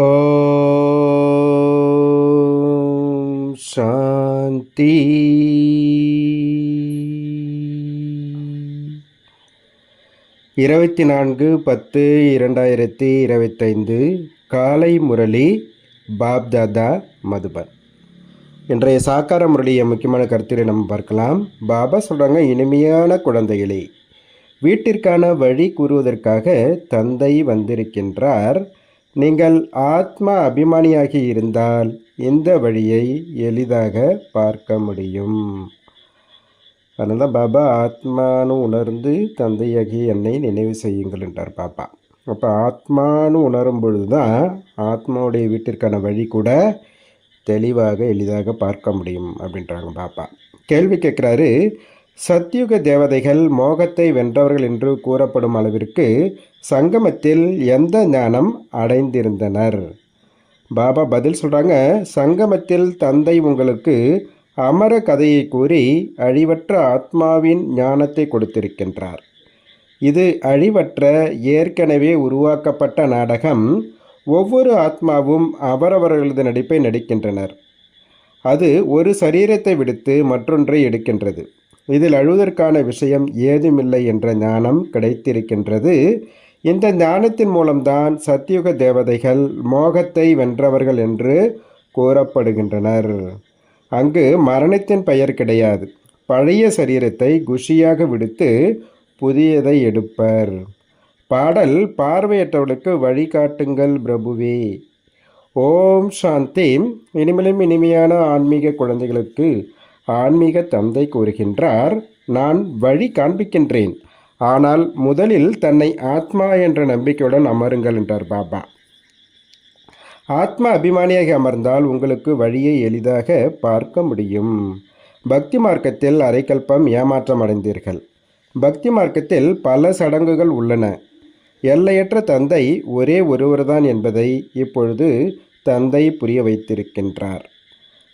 ஓம் சாந்தி இருபத்தி நான்கு பத்து இரண்டாயிரத்தி இருபத்தைந்து காலை முரளி பாப்தாதா மதுபன். இன்றைய சாக்கார முரளிய முக்கியமான கருத்துரை நம்ம பார்க்கலாம். பாபா சொல்கிறாங்க இனிமையான குழந்தைகளே வீட்டிற்கான வழி கூறுவதற்காக தந்தை வந்திருக்கின்றார். நீங்கள் ஆத்மா அபிமானியாகி இருந்தால் இந்த வழியை எளிதாக பார்க்க முடியும்? அதனால் தான் பாபா ஆத்மானு உணர்ந்து தந்தையாகி என்னை நினைவு செய்யுங்கள் என்றார் பாபா. அப்போ ஆத்மானு உணரும் பொழுது தான் ஆத்மாவுடைய வீட்டிற்கான வழி கூட தெளிவாக எளிதாக பார்க்க முடியும் அப்படின்றாங்க பாப்பா கேள்வி கேட்குறாரு சத்யுக தேவதைகள் மோகத்தை வென்றவர்கள் என்று கூறப்படும் அளவிற்கு சங்கமத்தில் எந்த ஞானம் அடைந்திருந்தனர். பாபா பதில் சொல்கிறாங்க சங்கமத்தில் தந்தை உங்களுக்கு அமர கதையை கூறி அழிவற்ற ஆத்மாவின் ஞானத்தை கொடுத்திருக்கின்றார். இது அழிவற்ற ஏற்கனவே உருவாக்கப்பட்ட நாடகம். ஒவ்வொரு ஆத்மாவும் அவரவர்களது நடிப்பை நடிக்கின்றனர். அது ஒரு சரீரத்தை விடுத்து மற்றொன்றை எடுக்கின்றது. இதில் அழுவதற்கான விஷயம் ஏதுமில்லை என்ற ஞானம் கிடைத்திருக்கின்றது. இந்த ஞானத்தின் மூலம்தான் சத்தியுக தேவதைகள் மோகத்தை வென்றவர்கள் என்று கூறப்படுகின்றனர். அங்கு மரணத்தின் பெயர் கிடையாது. பழைய சரீரத்தை குஷியாக விடுத்து புதியதை எடுப்பர். பாடல் பார்வையற்றவர்களுக்கு வழிகாட்டுங்கள் பிரபுவே. ஓம் சாந்தி. இனிமேலும் இனிமையான ஆன்மீக குழந்தைகளுக்கு ஆன்மீக தந்தை கூறுகின்றார் நான் வழி காண்பிக்கின்றேன். ஆனால் முதலில் தன்னை ஆத்மா என்ற நம்பிக்கையுடன் அமருங்கள் என்றார் பாபா. ஆத்மா அபிமானியாக அமர்ந்தால் உங்களுக்கு வழியை எளிதாக பார்க்க முடியும். பக்தி மார்க்கத்தில் அரைக்கல்பம் ஏமாற்றம் அடைந்தீர்கள். பக்தி மார்க்கத்தில் பல சடங்குகள் உள்ளன. எல்லையற்ற தந்தை ஒரே ஒருவர்தான் என்பதை இப்பொழுது தந்தை புரிய வைத்திருக்கின்றார்.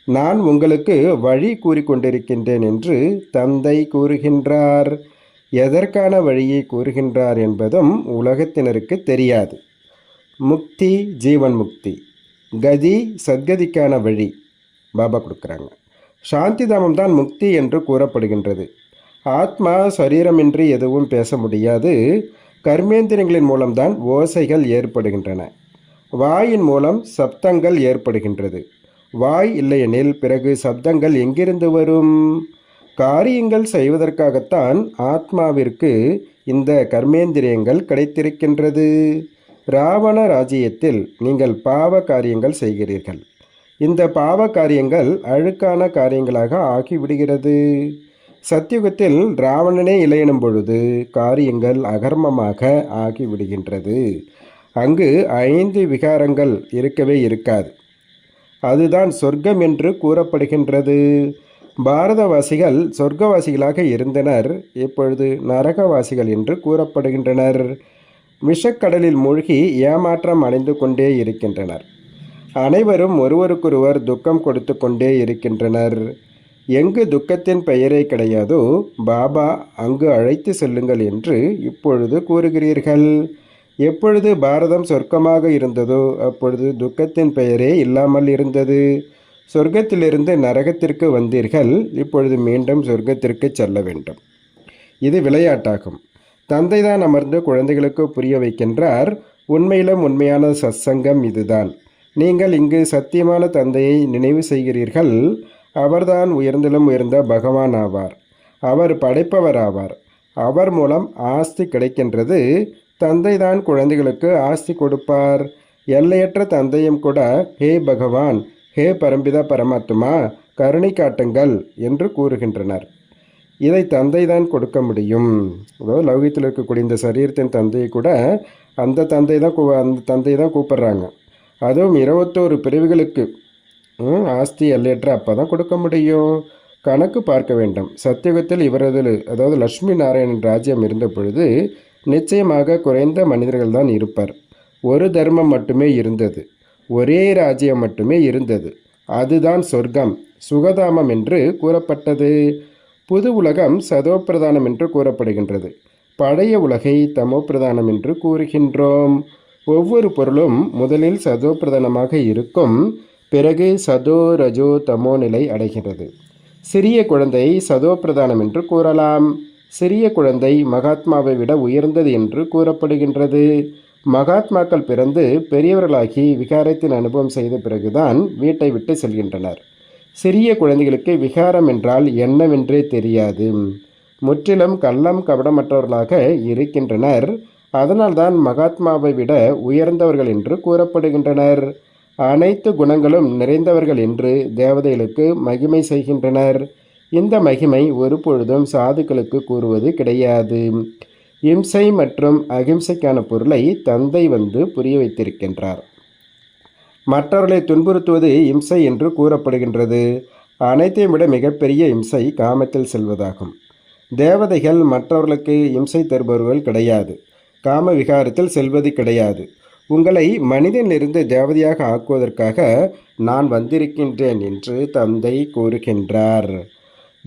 நான் உங்களுக்கு வழி கூறிக்கொண்டிருக்கின்றேன் என்று தந்தை கூறுகின்றார். எதற்கான வழியை கூறுகின்றார் என்பதும் உலகத்தினருக்கு தெரியாது. முக்தி ஜீவன் முக்தி. கதி சத்கதிக்கான வழி பாபா கொடுக்குறாங்க. சாந்தி தாமம் தான் முக்தி என்று கூறப்படுகின்றது. ஆத்மா சரீரமின்றி எதுவும் பேச முடியாது. கர்மேந்திரங்களின் மூலம்தான் ஓசைகள் ஏற்படுகின்றன. வாயின் மூலம் சப்தங்கள் ஏற்படுகின்றது. வாய் இல்லையெனில் பிறகு சப்தங்கள் எங்கிருந்து வரும்? காரியங்கள் செய்வதற்காகத்தான் ஆத்மாவிற்கு இந்த கர்மேந்திரியங்கள் கிடைத்திருக்கின்றது. ராவண ராஜ்யத்தில் நீங்கள் பாவ காரியங்கள் செய்கிறீர்கள். இந்த பாவ காரியங்கள் அழுக்கான காரியங்களாக ஆகிவிடுகிறது. சத்தியுகத்தில் ராவணனே இளையனும் பொழுது காரியங்கள் அகர்மமாக ஆகிவிடுகின்றது. அங்கு ஐந்து விகாரங்கள் இருக்கவே இருக்காது. அதுதான் சொர்க்கம் என்று கூறப்படுகின்றது. பாரதவாசிகள் சொர்க்கவாசிகளாக இருந்தனர். இப்பொழுது நரகவாசிகள் என்று கூறப்படுகின்றனர். விஷக்கடலில் மூழ்கி ஏமாற்றம் அடைந்து கொண்டே இருக்கின்றனர். அனைவரும் ஒருவருக்கொருவர் துக்கம் கொடுத்து கொண்டே இருக்கின்றனர். எங்கு துக்கத்தின் பெயரே கிடையாதோ பாபா அங்கு அழைத்து செல்லுங்கள் என்று இப்பொழுது கூறுகிறீர்கள். எப்பொழுது பாரதம் சொர்க்கமாக இருந்ததோ அப்பொழுது துக்கத்தின் பெயரே இல்லாமல் இருந்தது. சொர்க்கத்திலிருந்து நரகத்திற்கு வந்தீர்கள் இப்பொழுது மீண்டும் சொர்க்கத்திற்கு செல்ல வேண்டும். இது விளையாட்டாகும். தந்தை தான் அமர்ந்து குழந்தைகளுக்கு புரிய வைக்கின்றார். உண்மையிலும் உண்மையான சத்சங்கம் இதுதான். நீங்கள் இங்கு சத்தியமான தந்தையை நினைவு செய்கிறீர்கள். அவர்தான் உயர்ந்திலும் உயர்ந்த பகவான் ஆவார் அவர் படைப்பவர் ஆவார் அவர் மூலம் ஆஸ்தி கிடைக்கின்றது. தந்தை தான் குழந்தைகளுக்கு ஆஸ்தி கொடுப்பார். எல்லையற்ற தந்தையும் கூட ஹே பகவான் ஹே பரம்பிதா பரமாத்மா கருணை காட்டுங்கள் என்று கூறுகின்றனர். இதை தந்தை தான் கொடுக்க முடியும். அதாவது லௌகியத்தில் இருக்கக்கூடிய இந்த சரீரத்தின் தந்தையை கூட அந்த தந்தை தான் கூ அந்த தந்தை தான் கூப்பிட்றாங்க. அதுவும் இருபத்தோரு பிரிவுகளுக்கு ஆஸ்தி எல்லையற்ற அப்போ தான் கொடுக்க முடியும். கணக்கு பார்க்க வேண்டும். சத்தியுகத்தில் இவரது அதாவது லட்சுமி நாராயணன் ராஜ்யம் இருந்த பொழுது நிச்சயமாக குறைந்த மனிதர்கள் தான் இருப்பர். ஒரு தர்மம் மட்டுமே இருந்தது. ஒரே ராஜ்யம் மட்டுமே இருந்தது. அதுதான் சொர்க்கம். சுகதாமம் என்று கூறப்பட்டது. புது உலகம் சதோப்பிரதானம் என்று கூறப்படுகின்றது. பழைய உலகை தமோப்பிரதானம் என்று கூறுகின்றோம். ஒவ்வொரு பொருளும் முதலில் சதோ பிரதானமாக இருக்கும். பிறகு சதோ ரஜோ தமோ நிலை அடைகிறது சிறிய குழந்தை சதோ பிரதானம் என்று கூறலாம். சிறிய குழந்தை மகாத்மாவை விட உயர்ந்தது என்று கூறப்படுகின்றது. மகாத்மாக்கள் பிறந்து பெரியவர்களாகி விகாரத்தின் அனுபவம் செய்த பிறகுதான் வீட்டை விட்டு செல்கின்றனர். சிறிய குழந்தைகளுக்கு விகாரம் என்றால் என்னவென்றே தெரியாது. முற்றிலும் கள்ளம் கபடமற்றவர்களாக இருக்கின்றனர். அதனால்தான் மகாத்மாவை விட உயர்ந்தவர்கள் என்று கூறப்படுகின்றனர். அனைத்து குணங்களும் நிறைந்தவர்கள் என்று தேவதைகளுக்கு மகிமை செய்கின்றனர். இந்த மகிமை ஒரு பொழுதும் சாதுக்களுக்கு கூறுவது கிடையாது. இம்சை மற்றும் அகிம்சைக்கான பொருளை தந்தை வந்து புரிய வைத்திருக்கின்றார். மற்றவர்களை துன்புறுத்துவது இம்சை என்று கூறப்படுகின்றது. அனைத்தையும் விட மிகப்பெரிய இம்சை காமத்தில் செல்வதாகும். தேவதைகள் மற்றவர்களுக்கு இம்சை தருபவர்கள் கிடையாது. காம விகாரத்தில் செல்வது கிடையாது. உங்களை மனிதனிலிருந்து தேவதையாக ஆக்குவதற்காக நான் வந்திருக்கின்றேன் என்று தந்தை கூறுகின்றார்.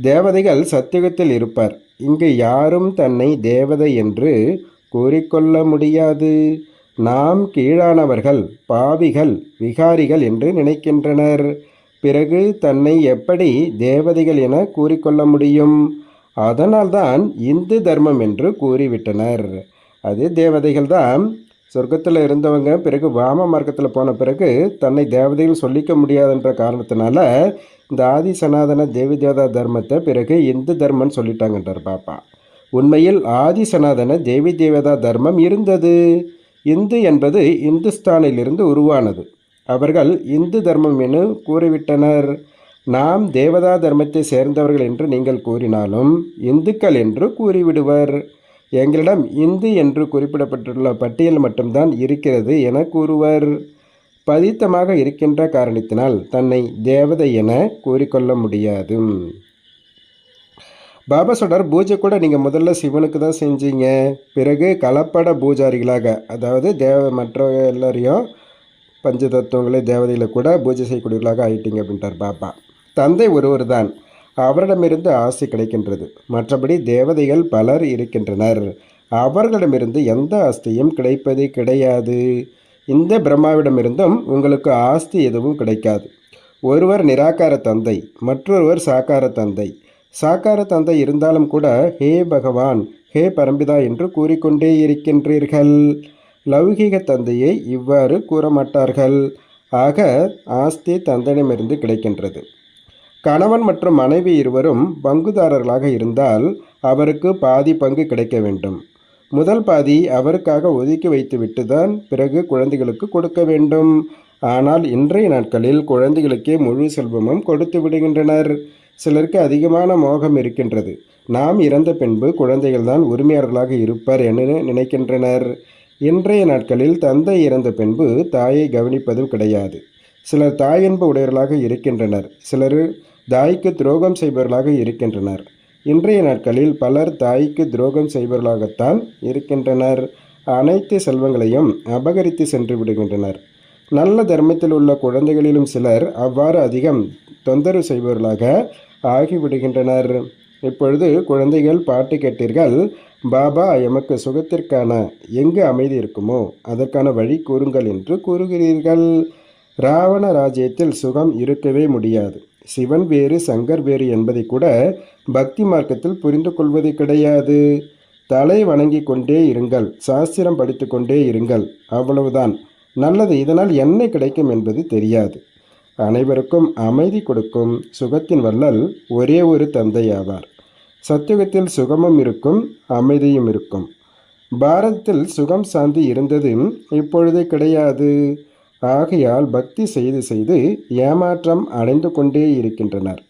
தேவதைகள் சத்தியுகத்தில் இருப்பார். இங்கு யாரும் தன்னை தேவதை என்று கூறிக்கொள்ள முடியாது. நாம் கீழானவர்கள் பாவிகள் விகாரிகள் என்று நினைக்கின்றனர். பிறகு தன்னை எப்படி தேவதைகள் என கூறிக்கொள்ள முடியும்? அதனால்தான் இந்து தர்மம் என்று கூறிவிட்டனர். அது தேவதைகள் தான் சொர்க்கத்தில் இருந்தவங்க பிறகு வாம மார்க்கத்தில் போன பிறகு தன்னை தேவதைகள் சொல்லிக்க முடியாதுன்ற காரணத்தினால இந்த ஆதி சனாதன தேவி தேவதா தர்மத்தை பிறகு இந்து தர்மம்னு சொல்லிட்டாங்கன்றார் பாப்பா. உண்மையில் ஆதி சனாதன தேவி தேவதா தர்மம் இருந்தது. இந்து என்பது இந்துஸ்தானிலிருந்து உருவானது. அவர்கள் இந்து தர்மம் என கூறிவிட்டனர். நாம் தேவதா தர்மத்தை சேர்ந்தவர்கள் என்று நீங்கள் கூறினாலும் இந்துக்கள் என்று கூறிவிடுவர். எங்களிடம் இந்து என்று குறிப்பிடப்பட்டுள்ள பட்டியல் மட்டும்தான் இருக்கிறது என கூறுவர். பதித்தமாக இருக்கின்ற காரணத்தினால் தன்னை தேவதை என கூறிக்கொள்ள முடியாது பாபா சொல்கிறார் பூஜை கூட நீங்கள் முதல்ல சிவனுக்கு தான் செஞ்சீங்க. பிறகு கலப்பட பூஜாரிகளாக அதாவது தேவ மற்ற எல்லாரையும் பஞ்ச தேவதையில் கூட பூஜை செய்யக்கூடியவர்களாக ஆயிட்டீங்க அப்படின்ட்டார் பாபா. தந்தை ஒருவர் தான் அவரிடமிருந்து ஆசி கிடைக்கின்றது. மற்றபடி தேவதைகள் பலர் இருக்கின்றனர். அவர்களிடமிருந்து எந்த ஆஸ்தியும் கிடைப்பது கிடையாது. இந்த பிரம்மாவிடமிருந்தும் உங்களுக்கு ஆஸ்தி எதுவும் கிடைக்காது. ஒருவர் நிராகார தந்தை மற்றொருவர் சாக்கார தந்தை. சாக்கார தந்தை இருந்தாலும் கூட ஹே பகவான் ஹே பரம்பிதா என்று கூறிக்கொண்டே இருக்கின்றீர்கள். லௌகிக தந்தையை இவ்வாறு கூறமாட்டார்கள். ஆக ஆஸ்தி தந்தையிடமிருந்து கிடைக்கின்றது. கணவன் மற்றும் மனைவி இருவரும் பங்குதாரர்களாக இருந்தால் அவருக்கு பாதி பங்கு கிடைக்க வேண்டும். முதல் பாதி அவருக்காக ஒதுக்கி வைத்துவிட்டு தான் பிறகு குழந்தைகளுக்கு கொடுக்க வேண்டும். ஆனால் இன்றைய நாட்களில் குழந்தைகளுக்கே முழு செல்வமும் கொடுத்து விடுகின்றனர். சிலருக்கு அதிகமான மோகம் இருக்கின்றது. நாம் இறந்த பின்பு குழந்தைகள் தான் உரிமையாளர்களாக இருப்பர் என நினைக்கின்றனர். இன்றைய நாட்களில் தந்தை இறந்த பின்பு தாயை கவனிப்பதும் கிடையாது. சிலர் தாயன்பு உடையவர்களாக இருக்கின்றனர் சிலர் தாய்க்கு துரோகம் செய்பவர்களாக இருக்கின்றனர். இன்றைய நாட்களில் பலர் தாய்க்கு துரோகம் செய்பவர்களாகத்தான் இருக்கின்றனர். அனைத்து செல்வங்களையும் அபகரித்து சென்று விடுகின்றனர். நல்ல தர்மத்தில் உள்ள குழந்தைகளிலும் சிலர் அவ்வாறு அதிகம் தொந்தரவு செய்பவர்களாக ஆகிவிடுகின்றனர். இப்பொழுது குழந்தைகள் பாட்டு கேட்டீர்கள் பாபா எமக்கு சுகத்திற்கான எங்கு அமைதி இருக்குமோ அதற்கான வழி கூறுங்கள் என்று கூறுகிறீர்கள். ராவண ராஜ்யத்தில் சுகம் இருக்கவே முடியாது. சிவன் வேறு சங்கர் வேறு என்பதை கூட பக்தி மார்க்கத்தில் புரிந்து கொள்வது கிடையாது. தலை வணங்கி கொண்டே இருங்கள் சாஸ்திரம் படித்து கொண்டே இருங்கள் அவ்வளவுதான். நல்லது இதனால் என்ன கிடைக்கும் என்பது தெரியாது. அனைவருக்கும் அமைதி கொடுக்கும் சுகத்தின் வள்ளல் ஒரே ஒரு தந்தை ஆவார் சத்தியுகத்தில் சுகமும் இருக்கும் அமைதியும் இருக்கும். பாரதத்தில் சுகம் சாந்தி இருந்ததும் இப்பொழுது கிடையாது. ஆகையால் பக்தி செய்து செய்து ஏமாற்றம் அடைந்து கொண்டே இருக்கின்றனர்.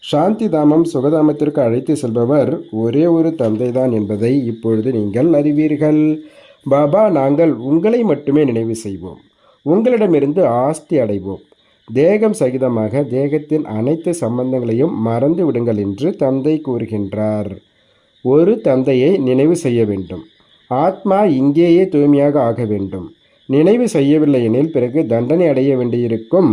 சாந்தி தாமம் சுகதாமத்திற்கு அழைத்து செல்பவர் ஒரே ஒரு தந்தைதான் என்பதை இப்பொழுது நீங்கள் அறிவீர்கள். பாபா நாங்கள் உங்களை மட்டுமே நினைவு செய்வோம். உங்களிடமிருந்து ஆஸ்தி அடைவோம். தேகம் சகிதமாக தேகத்தின் அனைத்து சம்பந்தங்களையும் மறந்து விடுங்கள் என்று தந்தை கூறுகின்றார். ஒரு தந்தையை நினைவு செய்ய வேண்டும். ஆத்மா இங்கேயே தூய்மையாக ஆக வேண்டும். நினைவு செய்யவில்லை எனில் பிறகு தண்டனை அடைய வேண்டியிருக்கும்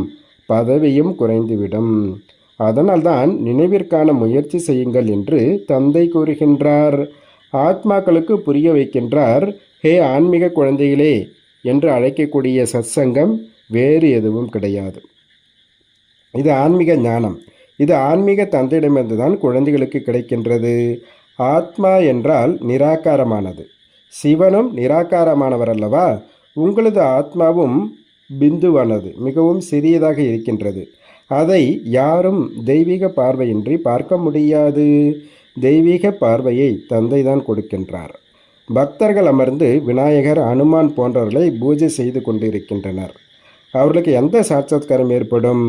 பதவியும் குறைந்துவிடும். அதனால்தான் நினைவிற்கான முயற்சி செய்யுங்கள் என்று தந்தை கூறுகின்றார். ஆத்மாக்களுக்கு புரிய வைக்கின்றார். ஹே ஆன்மீக குழந்தைகளே என்று அழைக்கக்கூடிய சத்சங்கம் வேறு எதுவும் கிடையாது. இது ஆன்மீக ஞானம். இது ஆன்மீக தந்தையிடமிருந்து தான் குழந்தைகளுக்கு கிடைக்கின்றது. ஆத்மா என்றால் நிராகாரமானது. சிவனும் நிராகாரமானவர் அல்லவா? உங்களது ஆத்மாவும் பிந்துவானது மிகவும் சிறியதாக இருக்கின்றது. அதை யாரும் தெய்வீக பார்வையின்றி பார்க்க முடியாது. தெய்வீக பார்வையை தந்தை தான் கொடுக்கின்றார். பக்தர்கள் அமர்ந்து விநாயகர் அனுமான் போன்றவர்களை பூஜை செய்து கொண்டிருக்கின்றனர். அவர்களுக்கு எந்த சாட்சாத்காரம் ஏற்படும்?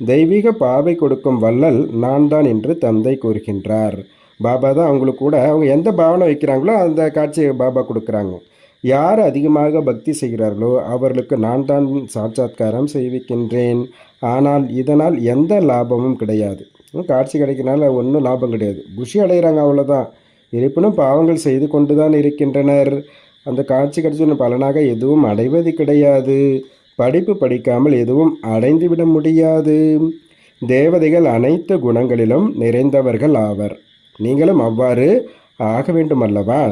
தெய்வீக பார்வை கொடுக்கும் வள்ளல் நான் தான் என்று தந்தை கூறுகின்றார். பாபா தான் அவங்களுக்கு கூட அவங்க எந்த பாவனை வைக்கிறாங்களோ அந்த காட்சியை பாபா கொடுக்குறாங்க. யார் அதிகமாக பக்தி செய்கிறார்களோ அவர்களுக்கு நான் தான் சாட்சாத்காரம் செய்விக்கின்றேன். ஆனால் இதனால் எந்த லாபமும் கிடையாது. காட்சி கிடைக்கிறனால ஒன்றும் லாபம் கிடையாது. குஷி அடைகிறாங்க அவ்வளோதான் இருப்பினும் பாவங்கள் செய்து கொண்டு தான் இருக்கின்றனர். அந்த காட்சி கிடைச்ச பலனாக எதுவும் அடைவது கிடையாது. படிப்பு படிக்காமல் எதுவும் அடைந்துவிட முடியாது. தேவதைகள் அனைத்து குணங்களிலும் நிறைந்தவர்கள் ஆவர். நீங்களும் அவ்வாறு ஆக வேண்டும் அல்லவா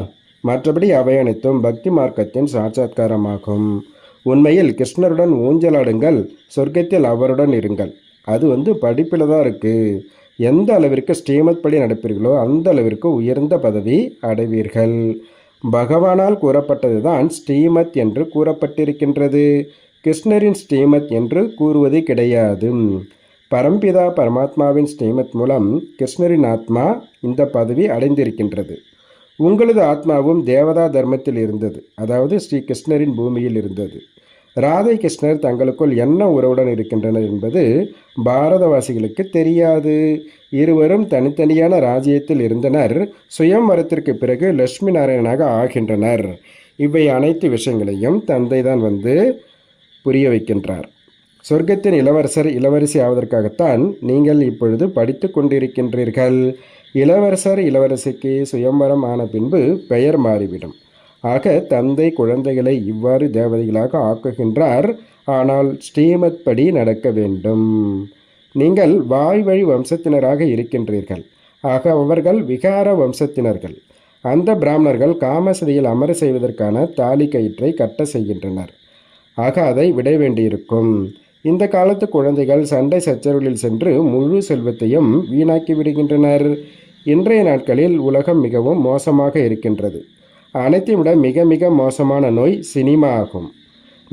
மற்றபடி அவை அனைத்தும் பக்தி மார்க்கத்தின் சாட்சாத்காரமாகும். உண்மையில் கிருஷ்ணருடன் ஊஞ்சலாடுங்கள் சொர்க்கத்தில் அவருடன் இருங்கள். அது வந்து படிப்பில் தான் இருக்குது எந்த அளவிற்கு ஸ்ரீமத் படி நடப்பீர்களோ அந்த அளவிற்கு உயர்ந்த பதவி அடைவீர்கள். பகவானால் கூறப்பட்டது தான் ஸ்ரீமத் என்று கூறப்பட்டிருக்கின்றது. கிருஷ்ணரின் ஸ்ரீமத் என்று கூறுவது கிடையாது. பரம்பிதா பரமாத்மாவின் ஸ்ரீமத் மூலம் கிருஷ்ணரின் ஆத்மா இந்த பதவி அடைந்திருக்கின்றது. உங்களது ஆத்மாவும் தேவதா தர்மத்தில் இருந்தது. அதாவது ஸ்ரீ கிருஷ்ணரின் பூமியில் இருந்தது. ராதை கிருஷ்ணர் தங்களுக்குள் என்ன உறவுடன் இருக்கின்றனர் என்பது பாரதவாசிகளுக்கு தெரியாது. இருவரும் தனித்தனியான ராஜ்யத்தில் இருந்தனர். சுயம்வரத்திற்கு பிறகு லட்சுமி நாராயணனாக ஆகின்றனர். இவை அனைத்து விஷயங்களையும் தந்தை தான் வந்து புரிய வைக்கின்றார். சொர்க்கத்தின் இளவரசர் இளவரசி ஆவதற்காகத்தான் நீங்கள் இப்பொழுது படித்து கொண்டிருக்கின்றீர்கள். இளவரசர் இளவரசிக்கு சுயம்பரம் ஆன பின்பு பெயர் மாறிவிடும். ஆக தந்தை குழந்தைகளை இவ்வாறு தேவதைகளாக ஆக்குகின்றார். ஆனால் ஸ்ரீமத் படி நடக்க வேண்டும். நீங்கள் வாய் வழி வம்சத்தினராக இருக்கின்றீர்கள். ஆக அவர்கள் விகார வம்சத்தினர்கள். அந்த பிராமணர்கள் காமசதியில் அமர செய்வதற்கான தாலி கயிற்றை கட்ட செய்கின்றனர். ஆக அதை விட வேண்டியிருக்கும். இந்த காலத்து குழந்தைகள் சண்டை சச்சரவுகளில் சென்று முழு செல்வத்தையும் வீணாக்கி விடுகின்றனர். இன்றைய நாட்களில் உலகம் மிகவும் மோசமாக இருக்கின்றது. அனைத்தையும் விட மிக மிக மோசமான நோய் சினிமா ஆகும்.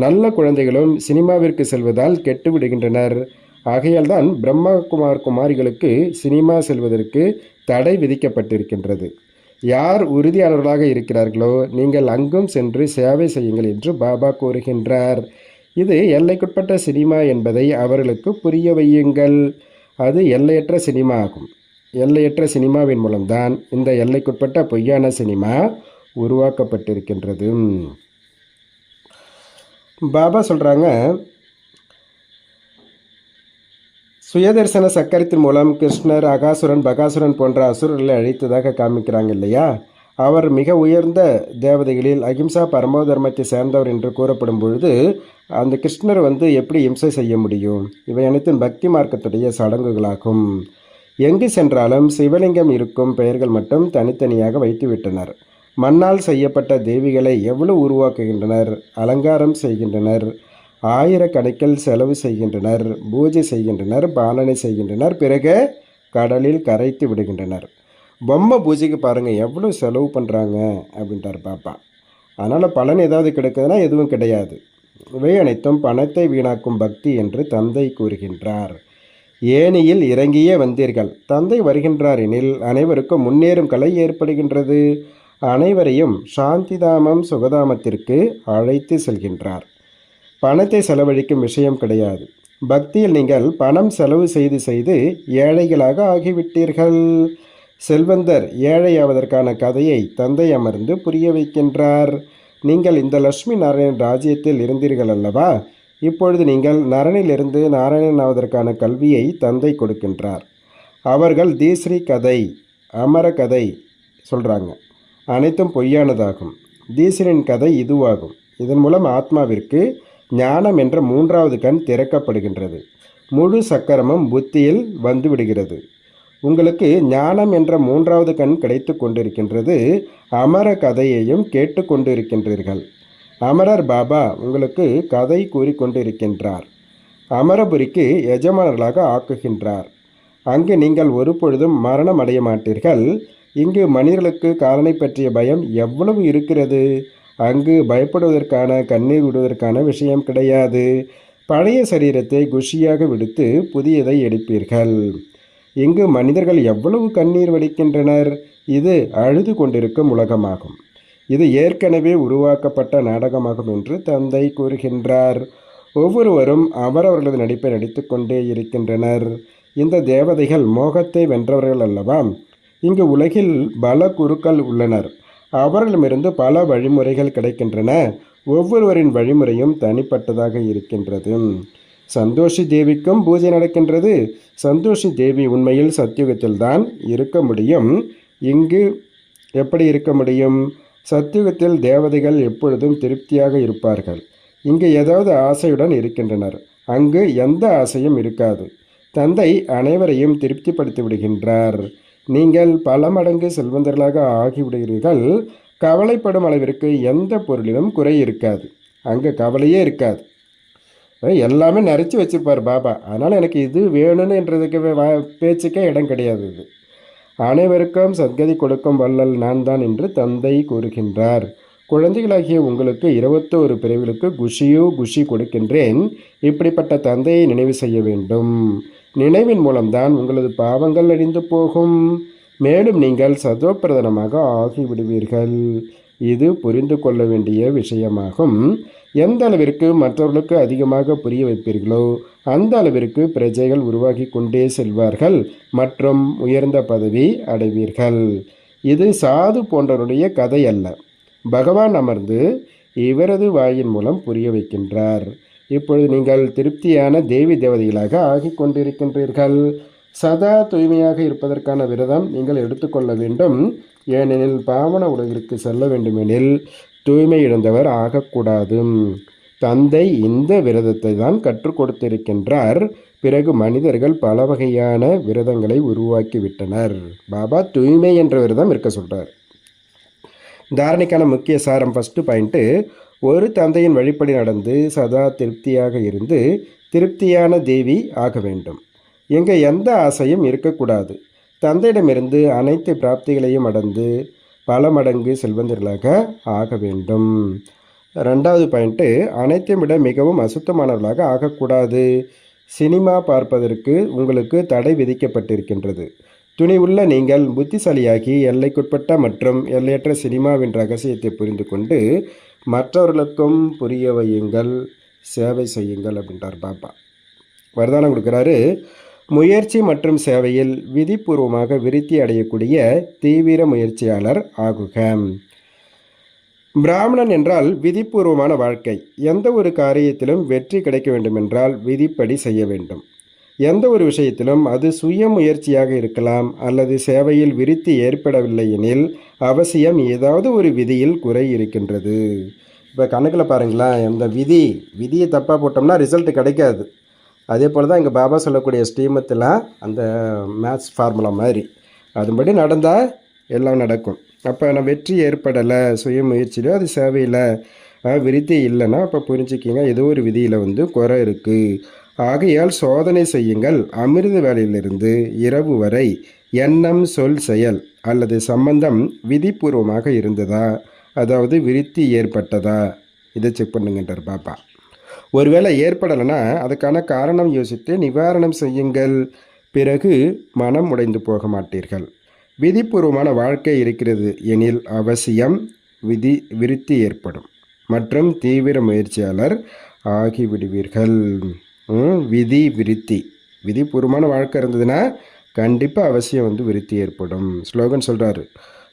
நல்ல குழந்தைகளும் சினிமாவிற்கு செல்வதால் கெட்டு விடுகின்றனர். ஆகையால் தான் பிரம்மகுமார் குமாரிகளுக்கு சினிமா செல்வதற்கு தடை விதிக்கப்பட்டிருக்கின்றது. யார் உறுதியாளர்களாக இருக்கிறார்களோ நீங்கள் அங்கும் சென்று சேவை செய்யுங்கள் என்று பாபா கூறுகின்றார். இது எல்லைக்குட்பட்ட சினிமா என்பதை அவர்களுக்கு புரிய வையுங்கள். அது எல்லையற்ற சினிமா ஆகும் எல்லையற்ற சினிமாவின் மூலம்தான் இந்த எல்லைக்குட்பட்ட பொய்யான சினிமா உருவாக்கப்பட்டிருக்கின்றது. பாபா சொல்கிறாங்க சுயதர்சன சக்கரத்தின் மூலம் கிருஷ்ணர் அகாசுரன் பகாசுரன் போன்ற அசுரர்களை அழித்ததாக காமிக்கிறாங்க இல்லையா? அவர் மிக உயர்ந்த தேவதைகளில் அகிம்சா பரமோ தர்மத்தை சேர்ந்தவர் என்று கூறப்படும் பொழுது அந்த கிருஷ்ணர் வந்து எப்படி இம்சை செய்ய முடியும்? இவை அனைத்தும் பக்தி மார்க்கத்துடைய சடங்குகளாகும். எங்கு சென்றாலும் சிவலிங்கம் இருக்கும் பெயர்கள் மட்டும் தனித்தனியாக வைத்துவிட்டனர். மண்ணால் செய்யப்பட்ட தேவிகளை எவ்வளவு உருவாக்குகின்றனர்? அலங்காரம் செய்கின்றனர். ஆயிரக்கணக்கில் செலவு செய்கின்றனர். பூஜை செய்கின்றனர். பாலனை செய்கின்றனர். பிறகு கடலில் கரைத்து விடுகின்றனர். பொம்மை பூஜைக்கு பாருங்கள் எவ்வளோ செலவு பண்ணுறாங்க அப்படின்ட்டார் பாப்பா. அதனால் பலன் ஏதாவது கிடைக்குதுன்னா எதுவும் கிடையாது. இவை அனைத்தும் பணத்தை வீணாக்கும் பக்தி என்று தந்தை கூறுகின்றார். ஏனியில் இறங்கியே வந்தீர்கள். தந்தை வருகின்றார் எனில் அனைவருக்கும் முன்னேறும் கலை ஏற்படுகின்றது. அனைவரையும் சாந்திதாமம் சுகதாமத்திற்கு அழைத்து செல்கின்றார். பணத்தை செலவழிக்கும் விஷயம் கிடையாது. பக்தியில் நீங்கள் பணம் செலவு செய்து செய்து ஏழைகளாக ஆகிவிட்டீர்கள். செல்வந்தர் ஏழையாவதற்கான கதையை தந்தை அமர்ந்து புரிய வைக்கின்றார். நீங்கள் இந்த லட்சுமி நாராயணன் ராஜ்யத்தில் இருந்தீர்கள் அல்லவா? இப்பொழுது நீங்கள் நரனிலிருந்து நாராயணன் ஆவதற்கான கல்வியை தந்தை கொடுக்கின்றார். அவர்கள் தீஸ்ரீ கதை அமர கதை சொல்கிறாங்க அனைத்தும் பொய்யானதாகும். தீசரின் கதை இதுவாகும். இதன் மூலம் ஆத்மாவிற்கு ஞானம் என்ற மூன்றாவது கண் திறக்கப்படுகின்றது. முழு சக்கரமும் புத்தியில் வந்துவிடுகிறது உங்களுக்கு ஞானம் என்ற மூன்றாவது கண் கிடைத்து கொண்டிருக்கின்றது. அமர கதையையும் கேட்டு கொண்டிருக்கின்றீர்கள். அமரர் பாபா உங்களுக்கு கதை கூறிக்கொண்டிருக்கின்றார் அமரபுரிக்கு எஜமானர்களாக ஆக்குகின்றார். அங்கு நீங்கள் ஒரு பொழுதும் மரணம் அடைய மாட்டீர்கள். இங்கு மனிதர்களுக்கு காலனை பற்றிய பயம் எவ்வளவு இருக்கிறது? அங்கு பயப்படுவதற்கான கண்ணீர் விடுவதற்கான விஷயம் கிடையாது. பழைய சரீரத்தை குஷியாக விடுத்து புதியதை எடுப்பீர்கள். இங்கு மனிதர்கள் எவ்வளவு கண்ணீர் வடிக்கின்றனர்? இது அழுது கொண்டிருக்கும் உலகமாகும். இது ஏற்கனவே உருவாக்கப்பட்ட நாடகமாகும் என்று தந்தை கூறுகின்றார். ஒவ்வொருவரும் அவரவர்களது நடிப்பை நடித்துக்கொண்டே இருக்கின்றனர். இந்த தேவதைகள் மோகத்தை வென்றவர்கள் அல்லவா? இங்கு உலகில் பல குருக்கள் உள்ளனர். அவர்களிடமிருந்து பல வழிமுறைகள் கிடைக்கின்றன. ஒவ்வொருவரின் வழிமுறையும் தனிப்பட்டதாக இருக்கின்றது. சந்தோஷி தேவிக்கும் பூஜை நடக்கின்றது. சந்தோஷி தேவி உண்மையில் சத்தியுகத்தில் தான் இருக்க முடியும். இங்கு எப்படி இருக்க முடியும்? சத்தியுகத்தில் தேவதைகள் எப்பொழுதும் திருப்தியாக இருப்பார்கள். இங்கு ஏதாவது ஆசையுடன் இருக்கின்றனர். அங்கு எந்த ஆசையும் இருக்காது. தந்தை அனைவரையும் திருப்திப்படுத்தி விடுகின்றார். நீங்கள் பல மடங்கு செல்வந்தர்களாக ஆகிவிடுகிறீர்கள். கவலைப்படும் அளவிற்கு எந்த பொருளிலும் குறை இருக்காது. அங்கே கவலையே இருக்காது. எல்லாமே நிறைச்சி வச்சுருப்பார் பாபா. அதனால் எனக்கு இது வேணும்னுன்றதுக்கு பேச்சுக்கே இடம் கிடையாது இது. அனைவருக்கும் சத்கதி கொடுக்கும் வள்ளல் நான் தான் என்று தந்தை கூறுகின்றார். குழந்தைகளாகிய உங்களுக்கு இருபத்தோரு பிரிவுகளுக்கு குஷியோ குஷி கொடுக்கின்றேன். இப்படிப்பட்ட தந்தையை நினைவு செய்ய வேண்டும். நினைவின் மூலம்தான் உங்களது பாவங்கள் அழிந்து போகும். மேலும் நீங்கள் சதோப்பிரதனமாக ஆகிவிடுவீர்கள். இது புரிந்து கொள்ள வேண்டிய விஷயமாகும். எந்த அளவிற்கு மற்றவர்களுக்கு அதிகமாக புரிய வைப்பீர்களோ அந்த அளவிற்கு பிரஜைகள் உருவாகி கொண்டே செல்வார்கள் மற்றும் உயர்ந்த பதவி அடைவீர்கள். இது சாது போன்றவருடைய கதை அல்ல. பகவான் அமர்ந்து இவரது வாயின் மூலம் புரிய வைக்கின்றார். இப்பொழுது நீங்கள் திருப்தியான தேவி தேவதைகளாக ஆகிக் கொண்டிருக்கின்றீர்கள். சதா தூய்மையாக இருப்பதற்கான விரதம் நீங்கள் எடுத்துக்கொள்ள வேண்டும். ஏனெனில் பாவன உலகிற்கு செல்ல வேண்டுமெனில் தூய்மை இழந்தவர் ஆகக்கூடாது தந்தை இந்த விரதத்தை தான் கற்றுக் கொடுத்திருக்கின்றார். பிறகு மனிதர்கள் பல வகையான விரதங்களை உருவாக்கிவிட்டனர். பாபா தூய்மை என்ற விரதம் இருக்க சொல்கிறார் தாரணைக்கான முக்கிய சாரம் ஃபஸ்ட்டு பாயிண்ட்டு ஒரு தந்தையின் வழிப்படி நடந்து சதா திருப்தியாக இருந்து திருப்தியான தேவி ஆக வேண்டும். இங்கே எந்த ஆசையும் இருக்கக்கூடாது. தந்தையிடமிருந்து அனைத்து பிராப்திகளையும் அடந்து பல மடங்கு செல்வந்தர்களாக ஆக வேண்டும். ரெண்டாவது பாயிண்ட்டு அனைத்தையும் விட மிகவும் அசுத்தமானவர்களாக ஆகக்கூடாது. சினிமா பார்ப்பதற்கு உங்களுக்கு தடை விதிக்கப்பட்டிருக்கின்றது. துணிவுள்ள நீங்கள் புத்திசாலியாகி எல்லைக்குட்பட்ட மற்றும் எல்லையற்ற சினிமாவின் ரகசியத்தை புரிந்து கொண்டு மற்றவர்களுக்கும் புரிய வையுங்கள் சேவை செய்யுங்கள் அப்படின்றார் பாபா. வரதானம் கொடுக்குறாரு. முயற்சி மற்றும் சேவையில் விதிபூர்வமாக விருத்தி அடையக்கூடிய தீவிர முயற்சியாளர் ஆகுக. பிராமணன் என்றால் விதிப்பூர்வமான வாழ்க்கை. எந்த ஒரு காரியத்திலும் வெற்றி கிடைக்க வேண்டுமென்றால் விதிப்படி செய்ய வேண்டும். எந்த ஒரு விஷயத்திலும் அது சுய முயற்சியாக இருக்கலாம் அல்லது சேவையில் விருத்தி ஏற்படவில்லை எனில் அவசியம் ஏதாவது ஒரு விதியில் குறை இருக்கின்றது. இப்போ கணக்கில் பாருங்களேன் இந்த விதி விதியை தப்பாக போட்டோம்னா ரிசல்ட் கிடைக்காது. அதே போல் தான் இங்கே பாபா சொல்லக்கூடிய ஸ்டீமத்தில் அந்த மேத்ஸ் ஃபார்முலா மாதிரி. அதுபடி நடந்தால் எல்லாம் நடக்கும். அப்போ நான் வெற்றி ஏற்படலை சுய முயற்சியிலோ அது சேவையில் விருத்தி இல்லைன்னா அப்போ புரிஞ்சுக்கிங்க ஏதோ ஒரு விதியில் வந்து குறை இருக்குது ஆகையால் சோதனை செய்யுங்கள். அமிர்த வேலையிலிருந்து இரவு வரை எண்ணம் சொல் செயல் அல்லது சம்பந்தம் விதிபூர்வமாக இருந்ததா? அதாவது விருத்தி ஏற்பட்டதா? இதை செக் பண்ணுங்கன்றார் பாப்பா ஒருவேளை ஏற்படலைன்னா அதுக்கான காரணம் யோசித்து நிவாரணம் செய்யுங்கள். பிறகு மனம் உடைந்து போக மாட்டீர்கள். விதிப்பூர்வமான வாழ்க்கை இருக்கிறது எனில் அவசியம் விதி விருத்தி ஏற்படும். மற்றும் தீவிர முயற்சியாளர் ஆகிவிடுவீர்கள். விதி விருத்தி. விதிபூர்வமான வாழ்க்கை இருந்ததுன்னா கண்டிப்பாக அவசியம் வந்து விருத்தி ஏற்படும். ஸ்லோகன் சொல்கிறாரு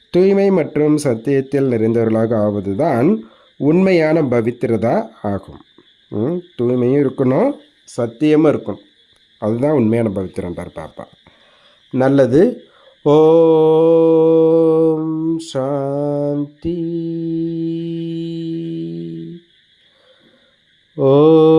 தூய்மை மற்றும் சத்தியத்தில் நிறைந்தவர்களாக ஆவது தான் உண்மையான பவித்திரதா ஆகும். தூய்மையும் இருக்கணும் சத்தியமும் இருக்கணும். அதுதான் உண்மையான பவித்திரன்றார் பாப்பா. நல்லது. ஓம் சாந்தி. ஓ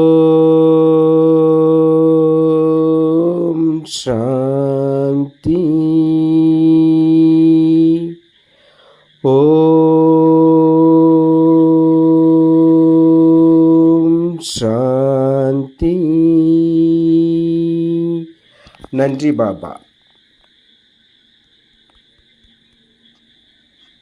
நன்றி பாபா